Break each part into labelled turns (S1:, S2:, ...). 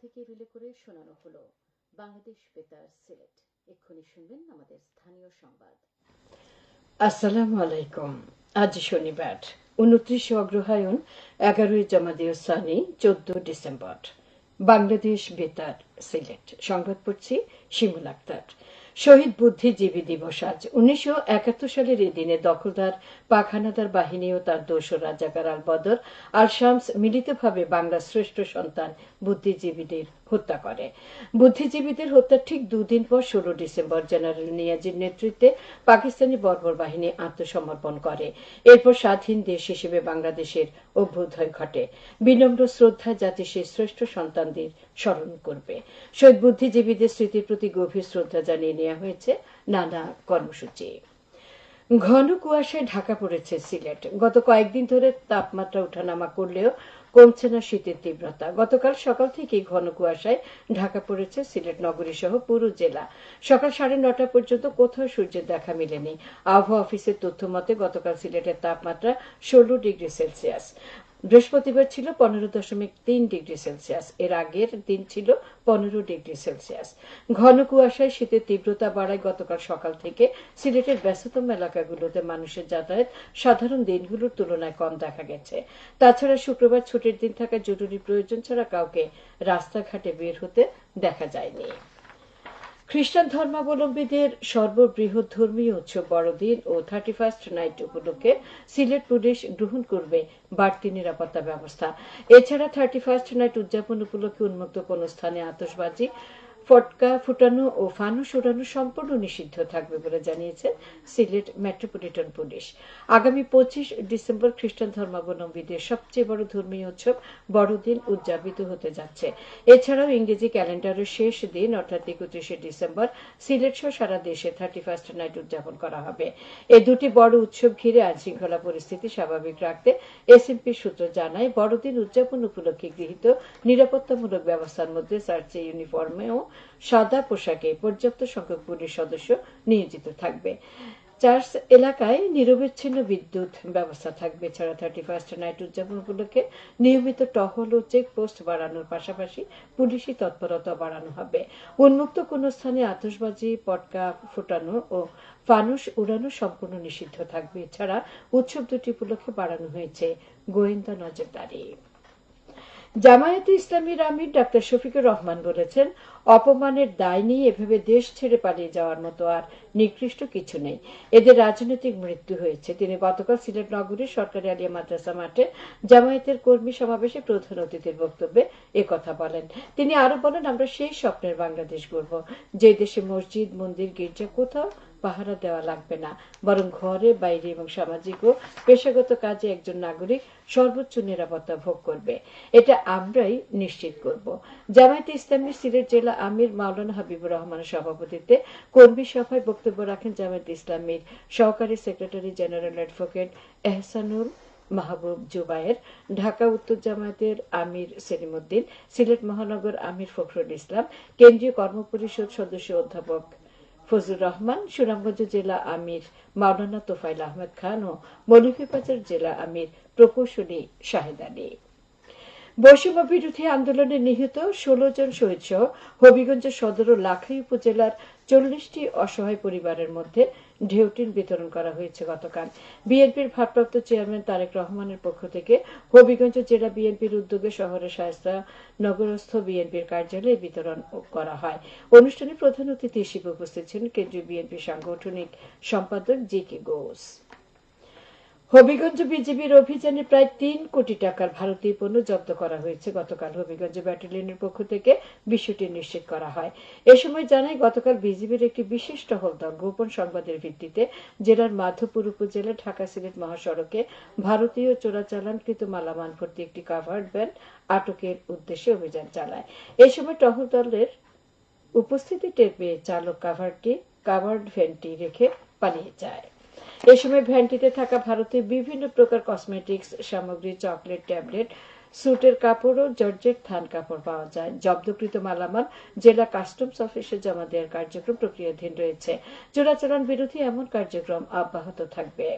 S1: থেকে রিলে করে শোনানো হল। বাংলাদেশ বেতার সিলেট। এক্ষুনি শুনবেন আমাদের স্থানীয় সংবাদ।
S2: আসসালামু আলাইকুম। আজ শনিবার, উনত্রিশে অগ্রহায়ণ, এগারোই জামাদিও সানি, চোদ্দ ডিসেম্বর। বাংলাদেশ বেতার সিলেট। সংবাদ পড়ছি শিমুল আক্তার। শহীদ বুদ্ধিজীবী দিবস আজ। উনিশশো একাত্তর সালের এই দিনে দখলদার পাখানাদার বাহিনী ও তার দোষ রাজাকার আল বদর, আল শামস মিলিতভাবে বাংলার শ্রেষ্ঠ সন্তান বুদ্ধিজীবীদের হত্যা করে। বুদ্ধিজীবীদের হত্যার ঠিক দুদিন পর ষোলো ডিসেম্বর জেনারেল নিয়াজির নেতৃত্বে পাকিস্তানি বর্বর বাহিনী আত্মসমর্পণ করে। এরপর স্বাধীন দেশ হিসেবে বাংলাদেশের অভ্যুদয় ঘটে। বিনম্র শ্রদ্ধা জাতি সেই শ্রেষ্ঠ সন্তানদের স্মরণ করবে। শহীদ বুদ্ধিজীবীদের স্মৃতির প্রতি গভীর শ্রদ্ধা জানিয়ে নেওয়া হয়েছে নানা কর্মসূচি। ঘন কুয়াশায় ঢাকা পড়েছে সিলেট। গত কয়েকদিন ধরে তাপমাত্রা ওঠানামা করলেও কমছে না শীতের তীব্রতা। গতকাল সকাল থেকেই ঘন কুয়াশায় ঢাকা পড়েছে সিলেট নগরী সহ পুরো জেলা। সকাল সাড়ে নটা পর্যন্ত কোথাও সূর্যের দেখা মেলেনি। আবহাওয়া অফিসের তথ্য মতে গতকাল সিলেটের তাপমাত্রা ষোলো ডিগ্রি সেলসিয়াস। বৃহস্পতিবার ছিল পনেরো দশমিক তিন ডিগ্রি সেলসিয়াস। এর আগের দিন ছিল পনেরো ডিগ্রি সেলসিয়াস। ঘন কুয়াশায় শীতের তীব্রতা বাড়ায় গতকাল সকাল থেকে সিলেটের ব্যস্ততম এলাকাগুলোতে মানুষের যাতায়াত সাধারণ দিনগুলোর তুলনায় কম দেখা গেছে। তাছাড়া শুক্রবার ছুটির দিন থাকা জরুরি প্রয়োজন ছাড়া কাউকে রাস্তাঘাটে বের হতে দেখা যায়নি। খ্রিস্টান ধর্মাবলম্বীদের সর্ববৃহৎ ধর্মীয় উৎসব বড়দিন ও থার্টি ফার্স্ট নাইট উপলক্ষে সিলেট পুলিশ গ্রহণ করবে বাড়তি নিরাপত্তা ব্যবস্থা। এছাড়া থার্টি ফার্স্ট নাইট উদযাপন উপলক্ষে উন্মুক্ত কোন স্থানে আতসবাজি ফটকা ফুটানো ও ফানুস উড়ানো সম্পূর্ণ নিষিদ্ধ থাকবে বলে জানিয়েছে সিলেট মেট্রোপলিটন পুলিশ। আগামী পঁচিশ ডিসেম্বর খ্রিস্টান ধর্মাবলম্বীদের সবচেয়ে বড় ধর্মীয় উৎসব বড়দিন উদযাপিত হতে যাচ্ছে। এছাড়াও ইংরেজি ক্যালেন্ডারের শেষ দিন, অর্থাৎ একত্রিশে ডিসেম্বর, সিলেট সহ সারা দেশে থার্টি ফার্স্ট নাইট উদযাপন করা হবে। এই দুটি বড় উৎসব ঘিরে আইন শৃঙ্খলা পরিস্থিতি স্বাভাবিক রাখতে এসএমপি সূত্র জানায়, বড়দিন উদযাপন উপলক্ষে গৃহীত নিরাপত্তামূলক ব্যবস্থার মধ্যে সার্চে ইউনিফর্মেও সাদা পোশাকে পর্যাপ্ত সংখ্যক পুলিশ সদস্য নিয়োজিত থাকবে। চার্চ এলাকায় নিরবিচ্ছিন্ন বিদ্যুৎ ব্যবস্থা থাকবে এছাড়া থার্টি ফার্স্ট নাইট উদযাপন উপলক্ষে নিয়মিত টহল ও চেকপোস্ট বাড়ানোর পাশাপাশি পুলিশি তৎপরতা বাড়ানো হবে। উন্মুক্ত কোন স্থানে আতসবাজি পটকা ফোটানো ও ফানুস উড়ানো সম্পূর্ণ নিষিদ্ধ থাকবে। এছাড়া উৎসব দুটি উপলক্ষে বাড়ানো হয়েছে। গোয়েন্দা নজরদারি। জামায়াতে ইসলামীর আমির ডাক্তার শফিকুর রহমান বলেছেন, অপমানের দায় নিয়ে এভাবে দেশ ছেড়ে পালিয়ে যাওয়ার মতো আর নিকৃষ্ট কিছু নেই। এদের রাজনৈতিক মৃত্যু হয়েছে। তিনি গতকাল সিলেট নগরীর সরকারি আলিয়া মাদ্রাসা মাঠে জামায়াতের কর্মী সমাবেশে প্রধান অতিথির বক্তব্যে কথা বলেন। তিনি আরও বলেন, আমরা সেই স্বপ্নের বাংলাদেশ গড়ব। যে দেশে মসজিদ, মন্দির, গির্জা কোথাও পাহারা দেওয়া লাগবে না। বরং ঘরে, বাইরে এবং সামাজিক ও পেশাগত কাজে একজন নাগরিক সর্বোচ্চ নিরাপত্তা ভোগ করবে। এটা আমরাই নিশ্চিত করব। জামায়াতে ইসলামী সিলেট জেলা আমির মাওলানা হাবিবুর রহমানের সভাপতিত্বে কর্মী সভায় বক্তব্য রাখেন জামায়াত ইসলামীর সহকারী secretary general advocate Ehsanul Mahbub Zubair, Dhaka উত্তর জামায়াতের আমির সেলিমুদ্দিন সিলেট মহানগর আমির ফখরুল ইসলাম, কেন্দ্রীয় কর্মপরিষদ সদস্য অধ্যাপক ফজলুর রহমান, সুনামগঞ্জ জেলা আমির মাওলানা তোফাইল আহমেদ খান ও মৌলভীবাজার জেলা আমির প্রকৌশলী শাহেদ আলী। বৈষম্য বিরোধী আন্দোলনে নিহত ষোলো জন শহীদ সহ হবিগঞ্জ সদর ও লাখাই উপজেলার চল্লিশটি অসহায় পরিবারের মধ্যে ঢেউটিন বিতরণ করা হয়েছে গতকাল। বিএনপির ভারপ্রাপ্ত চেয়ারম্যান তারেক রহমানের পক্ষ থেকে হবিগঞ্জ জেলা বিএনপির উদ্যোগে শহরের শায়স্তা নগরস্থ বিএনপির কার্যালয়ে বিতরণ করা হয়। অনুষ্ঠানে প্রধান অতিথি হিসেবে উপস্থিত ছিলেন কেন্দ্রীয় বিএনপি সাংগঠনিক সম্পাদক জি কে ঘোষ। হবিগঞ্জ বিজিবির অভিযানে প্রায় তিন কোটি টাকার ভারতীয় পণ্য জব্দ করা হয়েছে। গতকাল হবিগঞ্জ ব্যাটালিয়নের পক্ষ থেকে বিষয়টি নিশ্চিত করা হয়। এ সময় জানাই গতকাল বিজিবির একটি বিশেষ টহল দল গোপন সংবাদের ভিত্তিতে জেলার মাধবপুর উপজেলা, ঢাকা সিলেট মহাসড়কে ভারতীয় চোরাচালানকৃত মালামাল ভর্তি একটি কাভার্ড ভ্যান আটকের উদ্দেশ্যে অভিযান চালায়। এ সময় টহল দলের উপস্থিতি টের পেয়ে চালক কাভারটি কাভার্ড ভ্যানটি রেখে পালিয়ে যায়। এ সময় ভ্যানটিতে থাকা ভারতের বিভিন্ন প্রকার কসমেটিক্স, সামগ্রী, চকলেট, ট্যাবলেট সুটের কাপড় ও জর্জেট থান কাপড় পাওয়া যায়। জব্দকৃত মালামাল জেলা কাস্টমস অফিসে জমা দেওয়ার কার্যক্রম প্রক্রিয়াধীন রয়েছে। চোরাচালান বিরোধী এমন কার্যক্রম অব্যাহত থাকবে।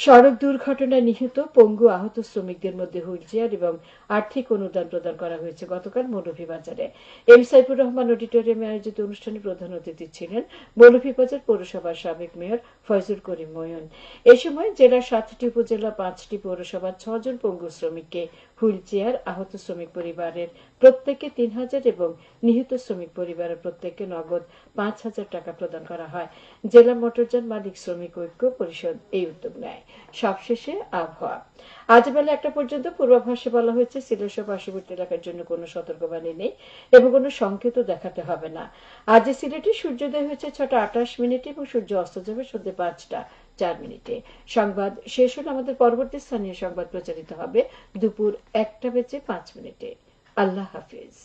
S2: সড়ক দুর্ঘটনায় নিহত পঙ্গু আহত শ্রমিকদের মধ্যে হুইল চেয়ার এবং আর্থিক অনুদান প্রদান করা হয়েছে গতকাল মৌলভীবাজারে। এম সাইফুর রহমান অডিটোরিয়ামে আয়োজিত অনুষ্ঠানে প্রধান অতিথি ছিলেন মৌলভীবাজার পৌরসভার সাবেক মেয়র ফয়জুল করিম ময়ন এ সময় জেলার সাতটি উপজেলা, পাঁচটি পৌরসভার ছজন পঙ্গু শ্রমিককে হুইল চেয়ার আহত শ্রমিক পরিবারের প্রত্যেককে তিন হাজার এবং নিহত শ্রমিক পরিবারের প্রত্যেককে নগদ পাঁচ হাজার টাকা প্রদান করা হয়। জেলা মোটরযান মালিক শ্রমিক ঐক্য পরিষদ এই উদ্যোগ নেয়। সবশেষে আবহাওয়া। আজ বেলা একটা পর্যন্ত পূর্বাভাসে বলা হয়েছে সিলেট সহ পার্শ্ববর্তী এলাকার জন্য কোনো সতর্কবাণী নেই এবং কোনো সংকেত দেখাতে হবে না। আজ সিলেটে সূর্যোদয় হয়েছে ছটা আঠাশ মিনিটে এবং সূর্য অস্ত যাবে সন্ধ্যে পাঁচটা। চার মিনিটে। সংবাদ শেষ হলে আমাদের পরবর্তী স্থানীয় সংবাদ প্রচারিত হবে দুপুর একটা বেজে পাঁচ মিনিটে। আল্লাহ হাফিজ।